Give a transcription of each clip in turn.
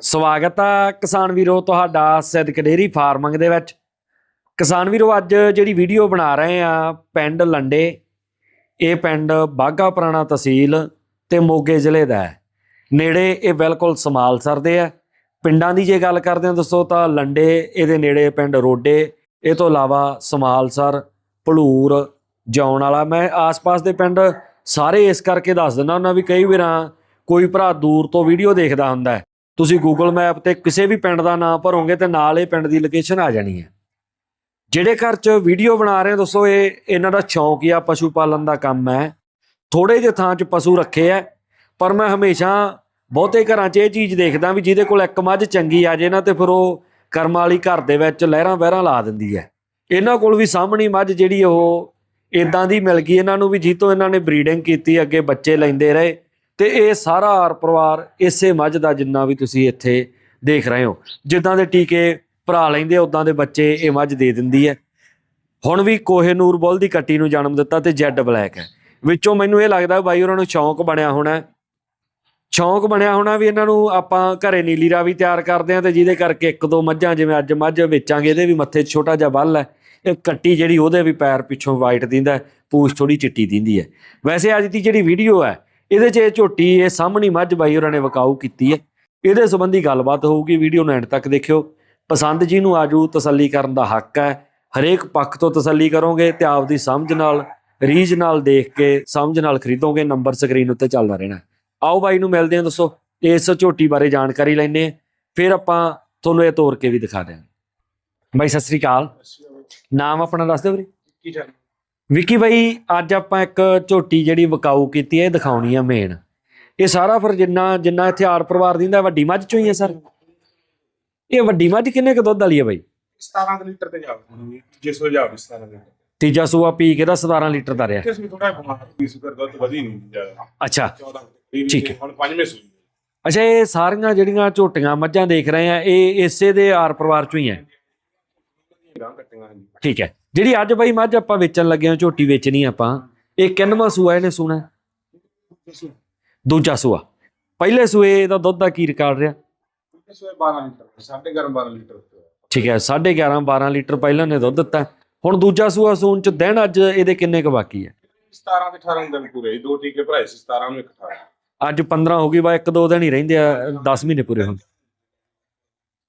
ਸਵਾਗਤ ਆ ਕਿਸਾਨ ਵੀਰੋ ਤੁਹਾਡਾ ਸਿੱਧਕ ਡੇਰੀ ਫਾਰਮਿੰਗ ਦੇ ਵਿੱਚ। ਕਿਸਾਨ ਵੀਰੋ, ਅੱਜ ਜਿਹੜੀ ਵੀਡੀਓ ਬਣਾ ਰਹੇ ਆ, ਪਿੰਡ ਲੰਡੇ, ਇਹ ਪਿੰਡ ਬਾਗਾ ਪੁਰਾਣਾ ਤਹਿਸੀਲ ਤੇ ਮੋਗੇ ਜ਼ਿਲ੍ਹੇ ਦਾ ਹੈ। ਨੇੜੇ ਇਹ ਬਿਲਕੁਲ ਸਮਾਲਸਰ ਦੇ ਆ। ਪਿੰਡਾਂ ਦੀ ਜੇ ਗੱਲ ਕਰਦੇ ਹਾਂ ਦੱਸੋ ਤਾਂ ਲੰਡੇ, ਇਹਦੇ ਨੇੜੇ ਪਿੰਡ ਰੋਡੇ, ਇਹ ਤੋਂ ਇਲਾਵਾ ਸਮਾਲਸਰ, ਭਲੂਰ ਜਾਉਣ ਵਾਲਾ। ਮੈਂ ਆਸ-ਪਾਸ ਦੇ ਪਿੰਡ ਸਾਰੇ ਇਸ ਕਰਕੇ ਦੱਸ ਦਿੰਦਾ ਉਹਨਾਂ ਵੀ ਕਈ ਵਾਰਾਂ ਕੋਈ ਭਰਾ ਦੂਰ ਤੋਂ ਵੀਡੀਓ ਦੇਖਦਾ ਹੁੰਦਾ ਤੁਸੀਂ ਗੂਗਲ ਮੈਪ ਤੇ ਕਿਸੇ ਵੀ ਪਿੰਡ ਦਾ ਨਾਮ ਭਰੋਗੇ ਤੇ ਨਾਲ ਇਹ ਪਿੰਡ ਦੀ ਲੋਕੇਸ਼ਨ ਆ ਜਾਣੀ ਹੈ। ਜਿਹੜੇ ਘਰ 'ਚ ਵੀਡੀਓ ਬਣਾ ਰਹੇ ਆ ਦੋਸਤੋ ਇਹ ਇਹਨਾਂ ਦਾ ਸ਼ੌਂਕ ਆ ਪਸ਼ੂ ਪਾਲਣ ਦਾ ਕੰਮ ਹੈ। ਥੋੜੇ ਜਿਹੇ ਥਾਂ 'ਚ ਪਸ਼ੂ ਰੱਖੇ ਆ ਪਰ ਮੈਂ ਹਮੇਸ਼ਾ ਬਹੁਤੇ ਘਰਾਂ 'ਚ ਇਹ ਚੀਜ਼ ਦੇਖਦਾ ਵੀ ਜਿਹਦੇ ਕੋਲ ਇੱਕ ਮੱਝ ਚੰਗੀ ਆ ਜੇ ਨਾ ਤੇ ਫਿਰ ਉਹ ਕਰਮ ਵਾਲੀ ਘਰ ਦੇ ਵਿੱਚ ਲਹਿਰਾਂ ਵਹਿਰਾਂ ਲਾ ਦਿੰਦੀ ਹੈ। ਇਹਨਾਂ ਕੋਲ ਵੀ ਸਾਹਮਣੀ ਮੱਝ ਜਿਹੜੀ ਉਹ ਇਦਾਂ ਦੀ ਮਿਲ ਗਈ ਇਹਨਾਂ ਨੂੰ ਵੀ ਜਿੱਤੋਂ ਇਹਨਾਂ ਨੇ ਬਰੀਡਿੰਗ ਕੀਤੀ, ਅੱਗੇ ਬੱਚੇ ਲੈਂਦੇ ਰਹੇ। ਤੇ ਇਹ ਸਾਰਾ ਆਰ ਪਰਿਵਾਰ ਇਸੇ ਮੱਝ ਦਾ ਜਿੰਨਾ ਵੀ ਤੁਸੀਂ ਇੱਥੇ ਦੇਖ ਰਹੇ ਹੋ। ਜਿੱਦਾਂ ਦੇ ਟੀਕੇ ਭਰਾ ਲੈਂਦੇ ਉਦਾਂ ਦੇ ਬੱਚੇ ਇਹ ਮੱਝ ਦੇ ਦਿੰਦੀ ਹੈ। ਹੁਣ ਵੀ ਕੋਹੇਨੂਰ ਬੁੱਲ ਦੀ ਕੱਟੀ ਨੂੰ ਜਨਮ ਦਿੱਤਾ ਤੇ ਜੈਡ ਬਲੈਕ ਹੈ। ਵਿੱਚੋਂ ਮੈਨੂੰ ਇਹ ਲੱਗਦਾ ਬਾਈ ਉਹਨਾਂ ਨੂੰ ਸ਼ੌਂਕ ਬਣਿਆ ਹੋਣਾ ਸ਼ੌਂਕ ਬਣਿਆ ਹੋਣਾ ਵੀ ਇਹਨਾਂ ਨੂੰ ਆਪਾਂ ਘਰੇ ਨੀਲੀ ਰਾਵੀ ਤਿਆਰ ਕਰਦੇ ਆ ਤੇ ਜਿਹਦੇ ਕਰਕੇ ਇੱਕ ਦੋ ਮੱਝਾਂ, ਜਿਵੇਂ ਅੱਜ ਮੱਝ ਵੇਚਾਂਗੇ, ਇਹਦੇ ਵੀ ਮੱਥੇ 'ਚ ਛੋਟਾ ਜਿਹਾ ਬੱਲ ਹੈ। ਇਹ ਕੱਟੀ ਜਿਹੜੀ ਉਹਦੇ ਵੀ ਪੈਰ ਪਿੱਛੋਂ ਵਾਈਟ ਦਿੰਦਾ ਪੂਛ ਥੋੜੀ ਚਿੱਟੀ ਦਿੰਦੀ ਹੈ। ਵੈਸੇ ਅੱਜ ਦੀ ਜਿਹੜੀ ਵੀਡੀਓ ਹੈ ਇਹਦੇ 'ਚ ਇਹ ਝੋਟੀ ਇਹ ਸਾਹਮਣੀ ਮੱਝ ਬਾਈ ਹੋਰਾਂ ਨੇ ਵਕਾਊ ਕੀਤੀ ਹੈ। ਇਹਦੇ ਸੰਬੰਧੀ ਗੱਲਬਾਤ ਹੋਊਗੀ ਵੀਡੀਓ ਨੂੰ ਐਂਡ ਤੱਕ ਦੇਖਿਓ। ਪਸੰਦ ਜੀ ਨੂੰ ਆਜੂ ਤਸੱਲੀ ਕਰਨ ਦਾ ਹੱਕ ਹੈ। ਹਰੇਕ ਪੱਖ ਤੋਂ ਤਸੱਲੀ ਕਰੋਗੇ ਤੇ ਆਪਦੀ ਸਮਝ ਨਾਲ ਰੀਝ ਨਾਲ ਦੇਖ ਕੇ ਸਮਝ ਨਾਲ ਖਰੀਦੋਗੇ ਨੰਬਰ ਸਕਰੀਨ ਉੱਤੇ ਚੱਲਦਾ ਰਹਿਣਾ। ਆਓ ਬਾਈ ਨੂੰ ਮਿਲਦੇ ਹਾਂ ਦੱਸੋ ਇਸ ਝੋਟੀ ਬਾਰੇ ਜਾਣਕਾਰੀ ਲੈਣੇ ਫਿਰ ਆਪਾਂ ਤੁਹਾਨੂੰ ਇਹ ਤੋੜ ਕੇ ਵੀ ਦਿਖਾ ਦਿਆਂਗੇ। ਬਾਈ ਸਤਿ ਸ੍ਰੀ ਅਕਾਲ। ਨਾਮ ਆਪਣਾ ਦੱਸ ਦਿਓ ਵੀਰੇ। ਕੀ ਜਾਣੀ ਵਿੱਕੀ ਬਾਈ ਅੱਜ ਆਪਾਂ ਇੱਕ ਝੋਟੀ ਜਿਹੜੀ ਵਕਾਊ ਕੀਤੀ ਹੈ ਇਹ ਦਿਖਾਉਣੀ ਆ ਮੇਨ ਇਹ ਸਾਰਾ ਫਿਰ ਜਿੰਨਾ ਜਿੰਨਾ ਇੱਥੇ ਆਰ ਪਰਿਵਾਰ ਦਿੰਦਾ ਵੱਡੀ ਮੱਝ ਚੋਂ ਹੀ ਹੈ ਸਰ। ਇਹ ਵੱਡੀ ਮੱਝ ਕਿੰਨੇ ਕੁ ਦੁੱਧ ਵਾਲੀ ਹੈ ਬਾਈ? 17 ਕੁ ਲੀਟਰ ਤੇ ਜਾਵੇ ਜਿਸ ਹੋ। ਜਾਵੇ 17 ਲੀਟਰ। ਤੀਜਾ ਸੂਆ ਪੀ ਕੇ ਦਾ 17 ਲੀਟਰ ਦਾ ਰਿਹਾ। ਕਿਸ ਵੀ ਥੋੜਾ ਬਿਮਾਰ ਵੀ ਸ਼ੂਗਰ ਦੁੱਧ ਵਧੀ ਨਹੀਂ ਜ਼ਿਆਦਾ। ਅੱਛਾ। 14 ਵੀਹ ਠੀਕ ਹੈ। ਹੁਣ ਪੰਜਵੇਂ ਸੂਈ ਅੱਛਾ ਇਹ ਸਾਰੀਆਂ ਜਿਹੜੀਆਂ ਝੋਟੀਆਂ ਮੱਝਾਂ ਦੇਖ ਰਹੇ ਆ ਇਹ ਇਸੇ ਦੇ ਆਰ ਪਰਿਵਾਰ ਚੋਂ ਹੀ ਹੈ। ਠੀਕ ਹੈ। ਜਿਹੜੀ ਅੱਜ ਬਾਈ ਮੱਝ ਆਪਾਂ ਵੇਚਣ ਲੱਗੇ ਹਾਂ ਝੋਟੀ ਵੇਚਣੀ ਆਪਾਂ ਇਹ ਕਿੰਨਵਾਂ ਸੂਆ ਇਹਨੇ ਸੂਣਾ? ਦੂਜਾ ਸੂਆ। ਪਹਿਲੇ ਸੂਏ ਦਾ ਦੁੱਧ ਦਾ ਕੀ ਰਿਕਾਰਡ ਰਿਹਾ? ਇਸ ਵੇ 12 ਲੀਟਰ 11.5 12 ਲੀਟਰ ਠੀਕ ਹੈ 11.5 12 ਲੀਟਰ ਪਹਿਲਾਂ ਨੇ ਦੁੱਧ ਦਿੱਤਾ। ਹੁਣ ਦੂਜਾ ਸੂਆ ਸੂਣ ਚ ਦਿਨ ਅੱਜ ਇਹਦੇ ਕਿੰਨੇ ਕੁ ਬਾਕੀ ਹੈ 17 ਤੇ 18 ਦਿਨ ਪੂਰੇ ਦੋ ਟੀਕੇ ਭਰਾਏ ਸੀ 17 ਨੂੰ ਇੱਕ 18 ਅੱਜ 15 ਹੋ ਗਈ ਬਾ ਇੱਕ ਦੋ ਦਿਨ ਹੀ ਰਹਿੰਦੇ ਆ 10 ਮਹੀਨੇ ਪੂਰੇ ਹੋਣ।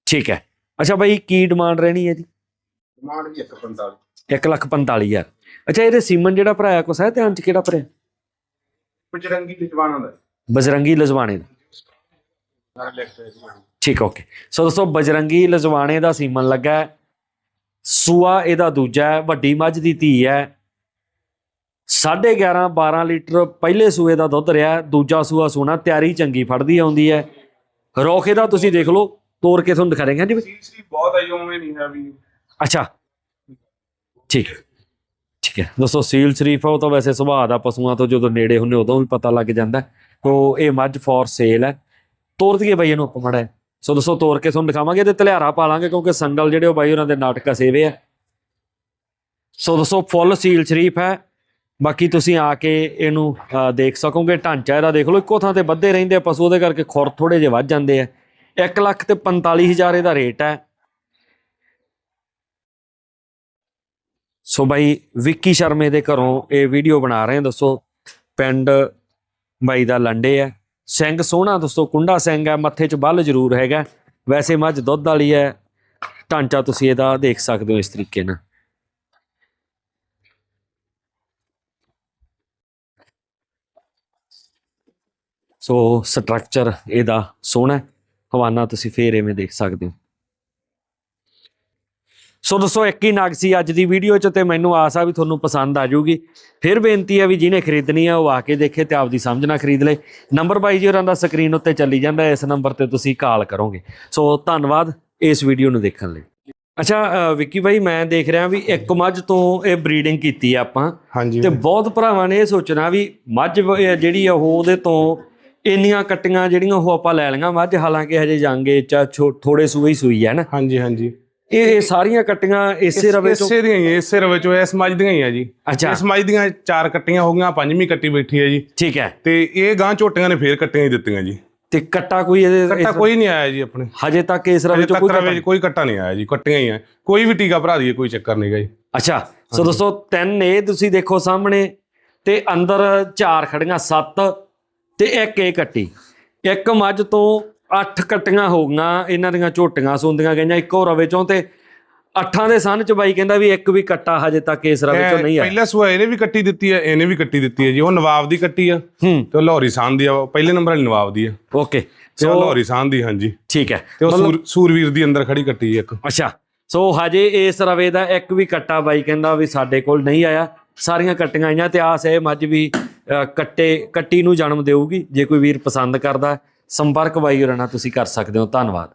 ਠੀਕ ਹੈ। ਅੱਛਾ ਬਾਈ ਕੀ ਡਿਮਾਂਡ ਰਹਿਣੀ ਹੈ ਜੀ? ਡਿਮਾਂਡ ਵੀ 145 1 ਲੱਖ 45000 ਅੱਛਾ ਇਹਦੇ ਸੀਮਨ ਜਿਹੜਾ ਭਰਾਇਆ ਕੋ ਸਹਿ ਧਿਆਨ ਚ ਕਿਹੜਾ ਭਰਿਆ? ਪਚਰੰਗੀ ਦੀ। ਜਵਾਨਾਂ ਦਾ। ਬਜਰੰਗੀ ਲਜ਼ਵਾਣੇ ਦਾ ਠੀਕ ਓਕੇ। ਸੋ ਦੋਸਤੋ ਬਜਰੰਗੀ ਲਜ਼ਵਾਣੇ ਦਾ ਸੀਮਨ ਲੱਗਾ। ਸੂਆ ਇਹਦਾ ਦੂਜਾ ਹੈ ਵੱਡੀ ਮੱਝ ਦੀ ਧੀ ਹੈ। 11.5 12 ਲੀਟਰ ਪਹਿਲੇ ਸੂਏ ਦਾ ਦੁੱਧ ਰਿਹਾ ਦੂਜਾ ਸੂਆ ਸੋਨਾ ਤਿਆਰੀ ਚੰਗੀ ਫੜਦੀ ਆਉਂਦੀ ਹੈ। ਰੋਖ ਇਹਦਾ ਤੁਸੀਂ ਦੇਖ ਲਓ ਤੋੜ ਕੇ ਤੁਹਾਨੂੰ ਦਿਖਾ ਦੇਂਗੇ ਜੀ ਬਹੁਤ ਆਈ ਉਵੇਂ ਨਹੀਂ ਹੈ ਵੀ। ਅੱਛਾ ਠੀਕ ਹੈ। ਠੀਕ ਹੈ। ਦੋਸਤੋ ਸੀਲ ਸ਼ਰੀਫ ਆ, ਉਹ ਤਾਂ ਵੈਸੇ ਸੁਭਾਅ ਦਾ ਪਸ਼ੂਆਂ ਤੋਂ ਜਦੋਂ ਨੇੜੇ ਹੁੰਨੇ ਉਦੋਂ ਵੀ ਪਤਾ ਲੱਗ ਜਾਂਦਾ ਹੈ। ਤੋ ਇਹ ਮੱਝ ਫੋਰ ਸੇਲ ਹੈ। ਤੋੜ ਦਈਏ ਬਾਈ ਇਹਨੂੰ ਆਪਾਂ ਮੜਾ ਸੋ ਦੋਸਤੋ ਤੋਰ ਕੇ ਤੁਹਾਨੂੰ ਦਿਖਾਵਾਂਗੇ ਤੇ ਤਲਿਆਰਾ ਪਾ ਲਾਂਗੇ ਕਿਉਂਕਿ ਸੰਗਲ ਜਿਹੜੇ ਉਹ ਬਾਈ ਉਹਨਾਂ ਦੇ ਨਾਟਕ ਸੇਵੇ ਆ। ਸੋ ਦੋਸਤੋ ਫੁੱਲ ਸੀਲ ਸ਼ਰੀਫ ਹੈ। ਬਾਕੀ ਤੁਸੀਂ ਆ ਕੇ ਇਹਨੂੰ ਦੇਖ ਸਕੋਗੇ। ਢਾਂਚਾ ਇਹਦਾ ਦੇਖ ਲਓ। ਇੱਕੋ ਥਾਂ ਤੇ ਵੱਧੇ ਰਹਿੰਦੇ ਆ ਪਸ਼ੂ, ਉਹਦੇ ਕਰਕੇ ਖੁਰ ਥੋੜੇ ਜਿਹੇ ਵੱਧ ਜਾਂਦੇ ਆ। 1 ਲੱਖ ਤੇ 45000 ਇਹਦਾ ਰੇਟ ਹੈ। ਸੋ ਬਾਈ ਵਿੱਕੀ ਸ਼ਰਮੇ ਦੇ ਘਰੋਂ ਇਹ ਵੀਡੀਓ ਬਣਾ ਰਹੇ ਹਾਂ, ਦੱਸੋ। ਪਿੰਡ ਬਾਈ ਦਾ ਲੰਡੇ ਹੈ। ਸਿੰਘ ਸੋਹਣਾ ਦੋਸਤੋ ਕੁੰਡਾ ਸਿੰਘ ਹੈ, ਮੱਥੇ 'ਚ ਬੱਲ ਜ਼ਰੂਰ ਹੈਗਾ। ਵੈਸੇ ਮੱਝ ਦੁੱਧ ਵਾਲੀ ਹੈ। ਢਾਂਚਾ ਤੁਸੀਂ ਇਹਦਾ ਦੇਖ ਸਕਦੇ ਹੋ ਇਸ ਤਰੀਕੇ ਨਾਲ। ਸੋ ਸਟਰਕਚਰ ਇਹਦਾ ਸੋਹਣਾ ਹਵਾਨਾ ਤੁਸੀਂ ਫੇਰ ਐਵੇਂ ਦੇਖ ਸਕਦੇ ਹੋ। ਸੋ ਦੋਸਤੋ ਇੱਕ ਹੀ ਨਗ ਸੀ ਅੱਜ ਦੀ ਵੀਡੀਓ 'ਚ ਤੇ ਮੈਨੂੰ ਆਸ ਆ ਵੀ ਤੁਹਾਨੂੰ ਪਸੰਦ ਆ ਜਾਊਗੀ। ਫਿਰ ਬੇਨਤੀ ਹੈ ਵੀ ਜਿਹਨੇ ਖਰੀਦਣੀ ਆ ਉਹ ਆ ਕੇ ਦੇਖੇ ਤੇ ਆਪਦੀ ਸਮਝ ਨਾਲ ਖਰੀਦ ਲੇ ਨੰਬਰ ਬਾਈ ਜੀ ਹੋਰਾਂ ਦਾ ਸਕਰੀਨ ਉੱਤੇ ਚੱਲੀ ਜਾਂਦਾ ਇਸ ਨੰਬਰ ਤੇ ਤੁਸੀਂ ਕਾਲ ਕਰੋਗੇ। ਸੋ ਧੰਨਵਾਦ ਇਸ ਵੀਡੀਓ ਨੂੰ ਦੇਖਣ ਲਈ। ਅੱਛਾ ਵਿੱਕੀ ਬਾਈ ਮੈਂ ਦੇਖ ਰਿਹਾ ਵੀ ਇੱਕ ਮੱਝ ਤੋਂ ਇਹ ਬਰੀਡਿੰਗ ਕੀਤੀ ਆ ਆਪਾਂ। ਤੇ ਬਹੁਤ ਭਰਾਵਾਂ ਨੇ ਇਹ ਸੋਚਣਾ ਵੀ ਮੱਝ ਜਿਹੜੀ ਆ ਉਹ ਉਹਦੇ ਤੋਂ ਇੰਨੀਆਂ ਕੱਟੀਆਂ ਜਿਹੜੀਆਂ ਉਹ ਆਪਾਂ ਲੈ ਲਈਆਂ ਮੱਝ। ਹਾਲਾਂਕਿ ਹਜੇ ਜਾਂਗੇ ਚਾ ਥੋੜੇ ਸੂਏ ਹੀ ਸੂਈ ਹੈ ਨਾ? ਹਾਂਜੀ ਹਾਂਜੀ। ਇਹ ਇਹ ਸਾਰੀਆਂ ਕੱਟੀਆਂ ਇਸੇ ਰਵੇ ਤੋਂ ਇਸੇ ਦੀਆਂ ਹੀ ਹੈ, ਇਸੇ ਰਵੇ ਚੋਂ ਇਸ ਮੱਝ ਦੀਆਂ ਹੀ ਆ ਜੀ। ਅੱਛਾ। ਇਸ ਮੱਝ ਦੀਆਂ ਚਾਰ ਕੱਟੀਆਂ ਹੋ ਗਈਆਂ ਪੰਜਵੀਂ ਕੱਟੀ ਬੈਠੀ ਹੈ ਜੀ। ਠੀਕ ਹੈ। ਤੇ ਇਹ ਗਾਂ ਝੋਟੀਆਂ ਨੇ ਫੇਰ ਕੱਟੀਆਂ ਹੀ ਦਿੱਤੀਆਂ ਜੀ। ਤੇ ਕੱਟਾ ਕੋਈ ਇਹਦੇ ਕੱਟਾ ਕੋਈ ਨਹੀਂ ਆਇਆ ਜੀ ਆਪਣੇ। ਹਜੇ ਤੱਕ ਇਸ ਰਵੇ ਅਜੇ ਚੋਂ ਤੱਕ ਕੋਈ ਰਵੇ ਕੱਟਾ ਜੀ ਕੋਈ ਕੱਟਾ ਨਹੀਂ ਆਇਆ ਜੀ ਕੱਟੀਆਂ ਹੀ ਆ। ਕੋਈ ਵੀ ਟੀਕਾ ਭਰਾ ਦਈਏ ਕੋਈ ਚੱਕਰ ਨਹੀਂਗਾ ਜੀ। ਅੱਛਾ ਸੋ ਦੋਸਤੋ ਤਿੰਨ ਇਹ ਤੁਸੀਂ ਦੇਖੋ ਸਾਹਮਣੇ ਤੇ ਅੰਦਰ ਚਾਰ ਖੜੀਆਂ ਸੱਤ ਤੇ ਇੱਕ ਇਹ ਕੱਟੀ। ਇੱਕ ਮੱਝ ਤੋਂ ਅੱਠ ਕੱਟੀਆਂ ਹੋ ਗਈਆਂ ਇਹਨਾਂ ਦੀਆਂ ਝੋਟੀਆਂ ਸੁੰਦੀਆਂ ਗਈਆਂ ਇੱਕੋ ਰਵੇ ਚੋਂ ਤੇ ਅੱਠਾਂ ਦੇ ਸੰਨ ਚ ਬਾਈ ਕਹਿੰਦਾ ਵੀ ਇੱਕ ਵੀ ਕੱਟਾ ਹਜੇ ਤੱਕ ਇਸ ਰਵੇ ਚੋਂ ਨਹੀਂ ਆਇਆ। ਪਹਿਲਾ ਸੂਆ ਇਹਨੇ ਵੀ ਕੱਟੀ ਦਿੱਤੀ ਹੈ ਇਹਨੇ ਵੀ ਕੱਟੀ ਦਿੱਤੀ ਹੈ ਜੀ ਉਹ ਨਵਾਬ ਦੀ ਕੱਟੀ ਆ ਤੇ ਲਾਹੌਰੀ ਸਾਂ ਦੀ ਆ ਪਹਿਲੇ ਨੰਬਰ ਵਾਲੀ ਨਵਾਬ ਦੀ ਆ। ਓਕੇ। ਸੋ ਲਾਹੌਰੀ ਸਾਂ ਦੀ ਹਾਂਜੀ। ਠੀਕ ਹੈ। ਤੇ ਉਹ ਸੂਰ- ਸੂਰਵੀਰ ਦੀ ਅੰਦਰ ਖੜੀ ਕੱਟੀ ਇੱਕ। ਅੱਛਾ। ਸੋ ਹਜੇ ਇਸ ਰਵੇ ਦਾ ਇੱਕ ਵੀ ਕੱਟਾ ਬਾਈ ਕਹਿੰਦਾ ਵੀ ਸਾਡੇ ਕੋਲ ਨਹੀਂ ਆਇਆ। ਸਾਰੀਆਂ ਕੱਟੀਆਂ ਆਈਆਂ ਤੇ ਆਸ ਹੈ ਮੱਝ ਵੀ ਕੱਟੇ ਕੱਟੀ ਨੂੰ ਜਨਮ ਦੇਊਗੀ ਜੇ ਕੋਈ ਵੀਰ ਪਸੰਦ ਕਰਦਾ। ਸੰਪਰਕ ਬਾਈ ਹੋਰਾਂ ਨਾਲ ਤੁਸੀਂ ਕਰ ਸਕਦੇ ਹੋ। ਧੰਨਵਾਦ।